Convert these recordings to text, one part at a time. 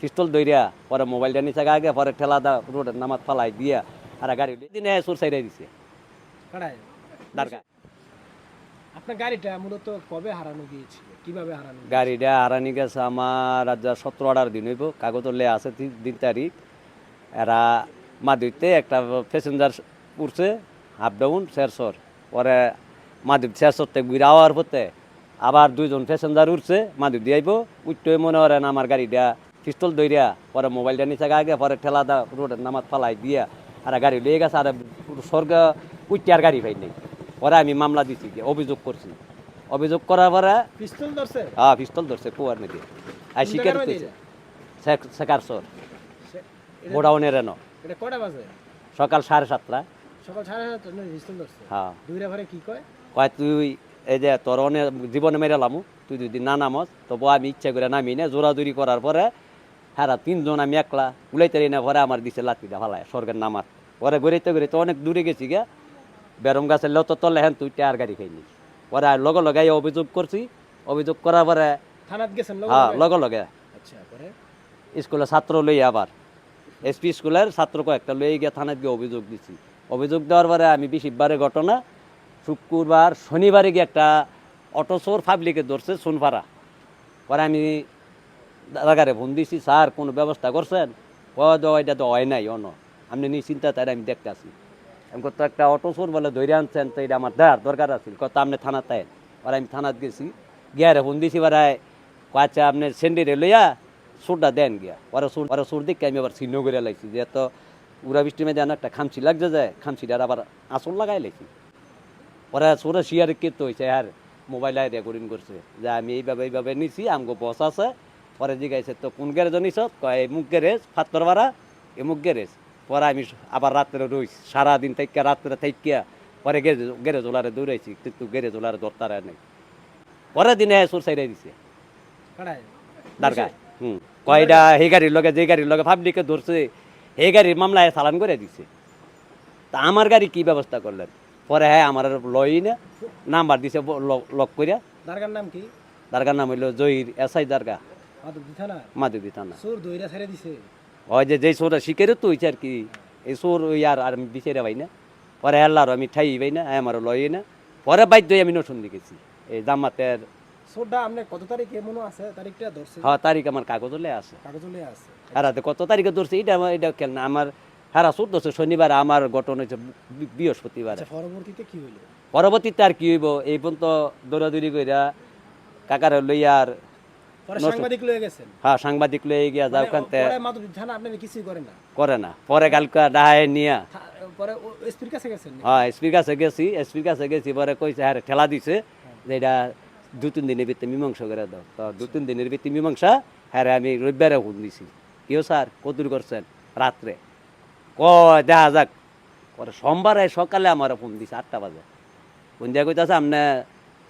পিস্তল দইরা পরে মোবাইলটা নিচে আগে পরে ঠেলা দা রোডের নামাজ ফালাই দিয়া আর গাড়ি দিনে সুর সাইডে দিছে। আপনার গাড়িটা মূলত কবে হারানো গিয়েছিল? কীভাবে হারানো গাড়িটা হারানি গেছে আমার আজ সতেরো আঠারো দিন হইব কাগজ লে আছে তিন তিন তারিখ। এরা মাদুইতে একটা প্যাসেঞ্জার উঠছে হাফ ডাউন শেরশোর। পরে মাদুর শেরশোরতে ঘুরে আওয়ার পথে আবার দুইজন প্যাসেঞ্জার উঠছে মাদুর দিয়ে আইব। উঠতে মনে করেন আমার গাড়িটা পিস্তল দইরা পরে মোবাইলটা নিচে আগে পরে ঠেলা দা রোডের নামাজ ফালাই দিয়া আর গাড়ি লিয়ে গেছে আর স্বর্গ উঠতে আর গাড়ি পাই নাই। পরে আমি মামলা দিছি গিয়ে, অভিযোগ করছি। অভিযোগ করার পরে পিস্তল ধরছে? হ্যাঁ পিস্তল ধরছে কুয়ার নদী আর শিকার শেখার সর গোডাউনের বাজে? সকাল সাড়ে সাতটা। সকাল সাড়ে সাতটা পিস্তল ধরছে? হ্যাঁ। দুইটা ভারে কি কয়? কয় তুই এই যে তোর অনেক জীবনে মেরে লামু তুই যদি না নামস তবু আমি ইচ্ছা করে নামি না। জোরাজুরি করার পরে হ্যাঁ তিনজন আমি একলা উলাইতে না পরে আমার দিছে লাঠিটা ফালায় স্বর্গের নামার পরে গড়িতে গড়িতে অনেক দূরে গেছি গা বেরম গাছের লত তলে হ্যান তুই টায়ার গাড়ি খাইনি পরে আর লগে লগে অভিযোগ করছি। অভিযোগ করার পরে থানাত গেছেন লগে হ্যাঁ লগে? লগে আচ্ছা পরে? স্কুলের ছাত্র লই আবার। এসপি স্কুলের ছাত্র কয়েকটা লই গিয়ে থানায় গিয়ে অভিযোগ দিছি। অভিযোগ দেওয়ার পরে আমি বিশিবারে ঘটনা শুক্রবার শনিবারে গিয়ে একটা অটো চোর পাবলিকে ধরছে সোনপাড়া। পরে আমি দাদাগারে ফোন দিছি স্যার, কোনো ব্যবস্থা করছেন? কয় দেওয়া, এটা তো হয় নাই অন আপনি নিশ্চিন্তা তাই আমি দেখতে আসি। আমি কত একটা অটো চোর বলে ধরে আনছেন, তো এটা আমার দেওয়ার দরকার আছে। কত আপনি থানা তাই আর আমি থানাত গেছি। গিয়ারে ফোন দিছি বারায় আচ্ছা আপনি সেন্ডিরে লইয়া সুরটা দেন গিয়া। পরে সুর পরে সুর দেখে আমি আবার ছিন্ন করে লাইছি যে তো উড়া বৃষ্টি মেয়ে যেন একটা খামচি লাগছে যায় খামচিটার আবার আসল লাগাই লাইছি। পরে সুরে শিয়ার কে তো হয়েছে আর মোবাইলে রেকর্ডিং করছে। যে, আমি এইভাবে এইভাবে নিছি, আমগো বস আছে পরে জিগাইছে তো কোন গ্যারেজ নিছ কয় মুখ গ্যারেজ ফাত্তর ভাড়া এই মুখ গ্যারেজ। পরে আমি আবার রাত্রে রইছি সারাদিন থেকে রাত্রে থাইকিয়া পরে গ্যারেজ গ্যারেজ ওলারে দৌড়াইছি কিন্তু গ্যারেজ ওলারে ধরতার নেই। পরের দিনে সুর সাইডাই দিছে। কাড়ায়? দারগা হুম। কয়টা হে গাড়ির লগে যে গাড়ির লগে পাবলিকে ধরছে হে গাড়ির মামলায় চালান করে দিছে। তা আমার গাড়ি কি ব্যবস্থা করলেন? পরে হ্যাঁ আমার লই না নাম্বার দিছে লক- করিয়া দারগার নাম কি? দারগার নাম হইল জহির এসআই দারগা মাধবী থানা। সুর ওই যে যেই সোরটা শিখেরও তো হইছে আর কি এই সোর ওই আর আর বিচারে পাই না। পরে হেল্লার আমি ঠাই পাই না আমার লই না। পরে বাধ্য আমি নতুন দেখেছি এই জামাতের সুরটা আপনি কত তারিখে মনে আছে? তারিখটা ধরছে? হ্যাঁ তারিখ আমার কাগজ লে আছে। কাগজলে আছে। হারাতে কত তারিখে ধরছে? এটা আমার- এটা কেন আমার হারা চোদ্দ শনিবার আমার ঘটনা হয়েছে বৃহস্পতিবার। আচ্ছা পরবর্তীতে কি হইল? পরবর্তীতে আর কি হইব? এই পর্যন্ত দৌড়াদৌড়ি কইরা কাকার লইয়া আর সাংবাদিক লয়ে গেছেন? হ্যাঁ সাংবাদিক লইয়া গিয়া যাও মানে কানতে। থানা আপনি কিছুই করেন না? করে না। পরে কালকা ডাহায় নিয়া পরে এসপির কাছে গেছেন হ্যাঁ এসপির কাছে গেছি। এসপির কাছে গেছি পরে কইছে হ্যাঁ ঠেলা দিছে যে এটা দু তিন দিনের ভিতরে মীমাংসা করে দাও। তো দু তিন দিনের ভিতরে মীমাংসা হ্যাঁ আমি রবিবারে ফোন দিছি। কেউ স্যার কদুর করছেন? রাত্রে। ক দেখা যাক। পরে সোমবারে সকালে আমার ফোন দিছে আটটা বাজে। ফোন দিয়া কইতাছে আপনি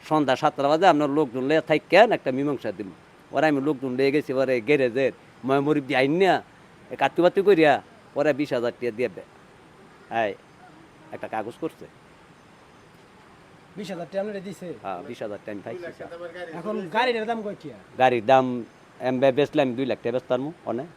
সন্ধ্যা সাতটা বাজে আপনার লোকজন লে থাকেন একটা মীমাংসা দিন পরে আমি লোকজন লেগে গেছি পরে গ্যারেজের মই মরিব দিয়ে আইন না কাটু বাতি করিয়া ওরা বিশ হাজার টাকা দিয়ে হ্যাঁ একটা কাগজ করছে। বিশ হাজার টাকা আপনারা দিছে? হ্যাঁ বিশ হাজার টাকা আমি পাইছি। এখন গাড়িটার দাম কয় গাড়ির দাম এম বেচলাম দুই লাখ টাকা বেচতাম অনেক।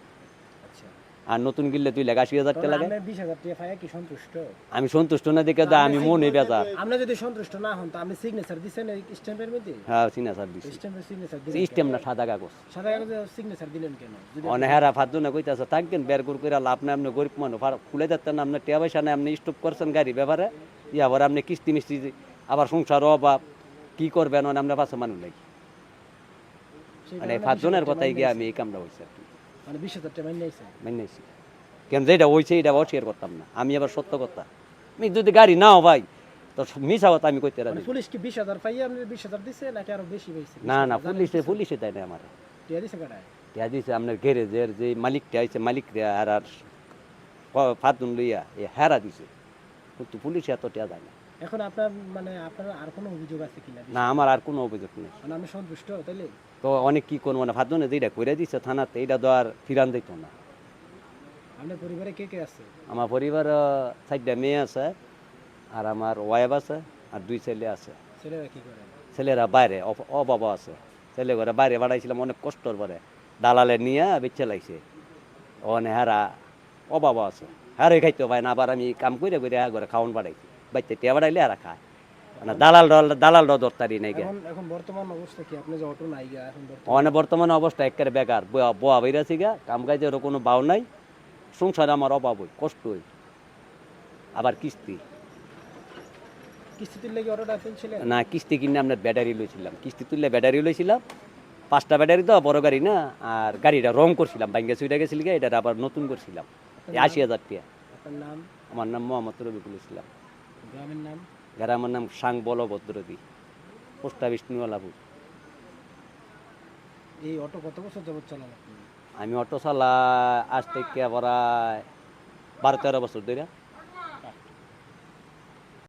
আর নতুন কিনলে দুই লাখ আশি হাজার টাকা লাগে। আপনি বিশ হাজার টাকা পাইয়া কি সন্তুষ্ট? আমি সন্তুষ্ট না দেখে দা আমি মনে বেজা আপনি যদি সন্তুষ্ট না হন তো আপনি সিগনেচার দিছেন এই স্ট্যাম্পের মধ্যে? হ্যাঁ স্যার দিছি। স্ট্যাম্পের সিগনেচার দিলেন সিস্টেম না সাদা কাগজ। সাদা কাগজে সিগনেচার দিলেন কেন? যদি অনেক ফাদ্দু না কইতাছে থাকবেন বের করে করে লাভ নাই আপনি গরিব মানুষ খুলে যাচ্ছেন না আপনার টিয়া পয়সা নাই আপনি স্টপ করছেন গাড়ি ব্যাপারে। ইয়া আবার আপনি কিস্তি মিস্তি আবার সংসার অভাব কি করবেন আপনার পাশে মানুষ নাই মানে 20,000 কথাই গিয়ে আমি এই কামটা হয়েছে আর কি। মানে বিশ হাজার টাকা মাইনে আইছে। মানিয়েছি কেন যেটা হয়েছে এটা অস্বীকার করতাম না। আমি আবার সত্য কথা। আমি যদি গাড়ি নাও ভাই তো মিশা কথা আমি কইতে মানে রাজি পুলিশ কি বিশ হাজার পাইয়া আপনি বিশ হাজার দিছে নাকি আরও বেশি পাইছে? না না পুলিশে পুলিশে দেয় না আমার। টিয়া দিছে কাটায় টিয়া দিছে আপনার গ্যারেজের যে মালিকটা আইছে মালিক আর আর ফাতুন লইয়া এ হেরা দিছে। কিন্তু পুলিশে এত টিয়া যায় না। এখন আপনার মানে আপনার আর কোনো অভিযোগ আছে কিনা? না আমার আর কোনো অভিযোগ নেই। মানে আমি সন্তুষ্ট তাইলে? তো অনেক কি করব না ফাতুনে যেটা করে দিছে থানাতে এইটা তো আর ফিরান দিত না। আপনার পরিবারে কে কে আছে? আমার পরিবার চারটা মেয়ে আছে আর আমার ওয়াইফ আছে আর দুই ছেলে আছে। ছেলেরা কি করে? ছেলেরা বাইরে অ- অবাবা আছে। ছেলে ঘরে বাইরে বাড়াইছিলাম অনেক কষ্টর পরে। দালালে নিয়ে বেচে লাইছে। ওখানে হারা অভাব আছে। হারে খাইতে পায় না আবার আমি কাম করে করে হ্যাঁ করে খাওয়ান বাড়াইছি। বাচ্চা টিয়া বাড়াইলে আর খায়। মানে দালাল দালাল দরতারি নাই গে। এখন বর্তমান অবস্থা কি? আপনি যে অটো নাই গা এখন বর্তমান অবস্থা একেবারে বেকার। বয়া- গা কাম কাজের কোনো বাউ নাই। সংসারে আমার অভাব হই কষ্ট হই আবার কিস্তি অটোটা তুলছিলেন না কিস্তি কিনে আপনার ব্যাটারি লইছিলাম। কিস্তি তুললে ব্যাটারি লইছিলাম। পাঁচটা ব্যাটারি তো বড় গাড়ি না আর গাড়িটা রং করছিলাম ভাঙ্গে সুইটা গেছিল এটা আবার নতুন করছিলাম। আশি হাজার টাকা। নাম? আমার নাম মোহাম্মদ রবিকুল ইসলাম। গ্রামের নাম? গ্রামের নাম সাং বলভদ্রদী পোস্ট অফিস নিওয়ালাপুর এই অটো কত বছর যাবত চালানো আমি অটো চালা আজ থেকে প্রায় বারো তেরো বছর ধরে।